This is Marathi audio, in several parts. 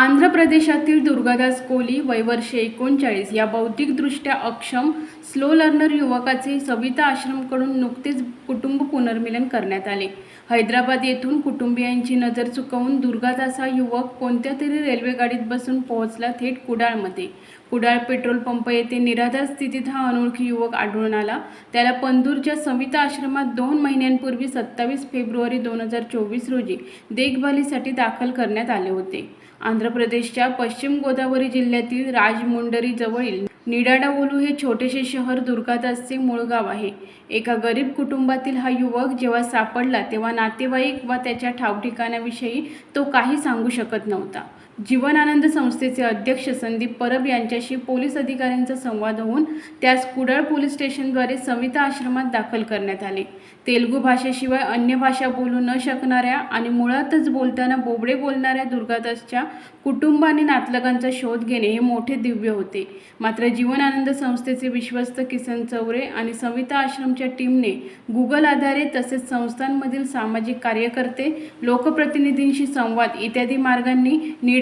आंध्र प्रदेशातील दुर्गादास कोली वयवर्षे एकोणचाळीस या बौद्धिकदृष्ट्या अक्षम स्लो लर्नर युवकाचे सविता आश्रमकडून नुकतेच कुटुंब पुनर्मिलन करण्यात आले. हैदराबाद येथून कुटुंबियांची नजर चुकवून दुर्गादास हा युवक कोणत्या तरी रेल्वेगाडीत बसून पोहोचला थेट कुडाळमध्ये. कुडाळ पेट्रोल पंप येथे निराधार स्थितीत हा अनोळखी युवक आढळून आला. त्याला पंदूरच्या सविता आश्रमात दोन महिन्यांपूर्वी सत्तावीस फेब्रुवारी दोन हजार चोवीस रोजी देखभालीसाठी दाखल करण्यात आले होते. आंध्र प्रदेशच्या पश्चिम गोदावरी जिल्ह्यातील राजमुंडरी जवळील निडाडावोलू हे छोटेसे शहर दुर्गादासचे मूळ गाव आहे. एका गरीब कुटुंबातील हा युवक जेव्हा सापडला तेव्हा नातेवाईक व त्याच्या ठावठिकाण्याविषयी तो काही सांगू शकत नव्हता. जीवनानंद संस्थेचे अध्यक्ष संदीप परब यांच्याशी पोलीस अधिकाऱ्यांचा संवाद होऊन त्यास कुडाळ पोलीस स्टेशनद्वारे सविता आश्रमात दाखल करण्यात आले. तेलुगू भाषेशिवाय अन्य भाषा बोलू न शकणाऱ्या आणि मुळातच बोलताना बोबडे बोलणाऱ्या दुर्गादासच्या कुटुंब आणि नातलगांचा शोध घेणे हे मोठे दिव्य होते. मात्र जीवनानंद संस्थेचे विश्वस्त किसन चौरे आणि सविता आश्रमच्या टीमने गुगल आधारे तसेच संस्थांमधील सामाजिक कार्यकर्ते लोकप्रतिनिधींशी संवाद इत्यादी मार्गांनी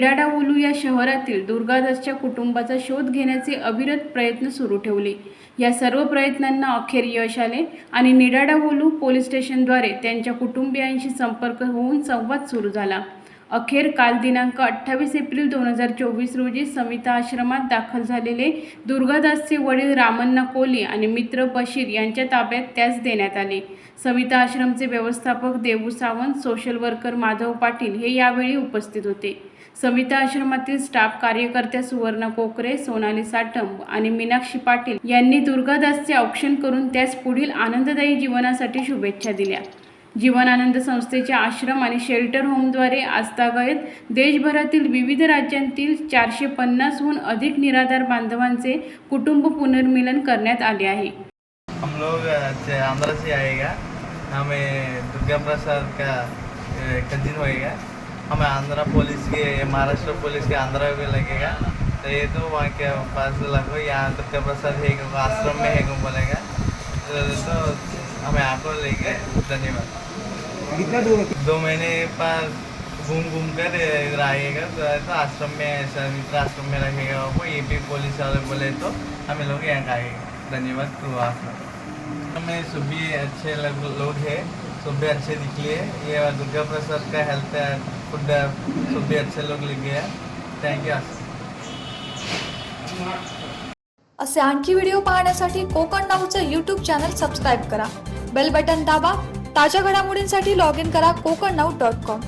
निडाडावोलू या शहरातील दुर्गादासच्या कुटुंबाचा शोध घेण्याचे अविरत प्रयत्न सुरू ठेवले. या सर्व प्रयत्नांना अखेर यश आले आणि निडाडावोलू पोलीस स्टेशनद्वारे त्यांच्या कुटुंबियांशी संपर्क होऊन संवाद सुरू झाला. अखेर काल दिनांक अठ्ठावीस एप्रिल दोन हजार चोवीस रोजी समिता आश्रमात दाखल झालेले दुर्गादासचे वडील रामण्णा कोली आणि मित्र बशीर यांच्या ताब्यात त्यास देण्यात आले. समिता आश्रमचे व्यवस्थापक देवू सावंत सोशल वर्कर माधव पाटील हे यावेळी उपस्थित होते. सविता आश्रमातील स्टाफ कार्यकर्त्या सुवर्णा कोकरे सोनाली साटम आणि मीनाक्षी पाटील यांनी दुर्गादासचे औक्षण करून त्यास पुढील आनंददायी जीवनासाठी शुभेच्छा दिल्या. जीवनानंद संस्थेच्या आश्रम आणि शेल्टर होमद्वारे आजतागायत देशभरातील विविध राज्यांतील चारशे पन्नासहून अधिक निराधार बांधवांचे कुटुंब पुनर्मिलन करण्यात आले आहे. हम लोग आंध्र से आएगा। हमें दुर्गा प्रसाद का कजिन होएगा। हमें आंध्रा पुलिस के महाराष्ट्र पुलिस के आंध्रा भी लगेगा। तो ये तो वहाँ के पास लगो यहाँ दुर्गा प्रसाद है क्योंकि आश्रम में है क्यों बोलेगा तो, तो हमें आपको लेके धन्यवाद। कितना दूर दो महीने पास घूम घूम कर इधर आएगा तो, तो आश्रम में ऐसा मित्र आश्रम में रहेगा वो ये भी पुलिस वाले बोले तो हमें लोग यहाँ का आएगा। धन्यवाद तो आश्रम हमें सभी अच्छे लग- लोग सब भी अच्छे निकले। ये दुर्गा प्रसाद का हेल्थ फूड सब भी अच्छे लोग लिख गया। थैंक यू असे आणखी व्हिडिओ पाहण्यासाठी कोकण नाऊचं यूट्यूब चॅनल सबस्क्राईब करा. बेल बटन दाबा. ताज्या घडामोडींसाठी लॉग इन करा कोकण नाऊ डॉट कॉम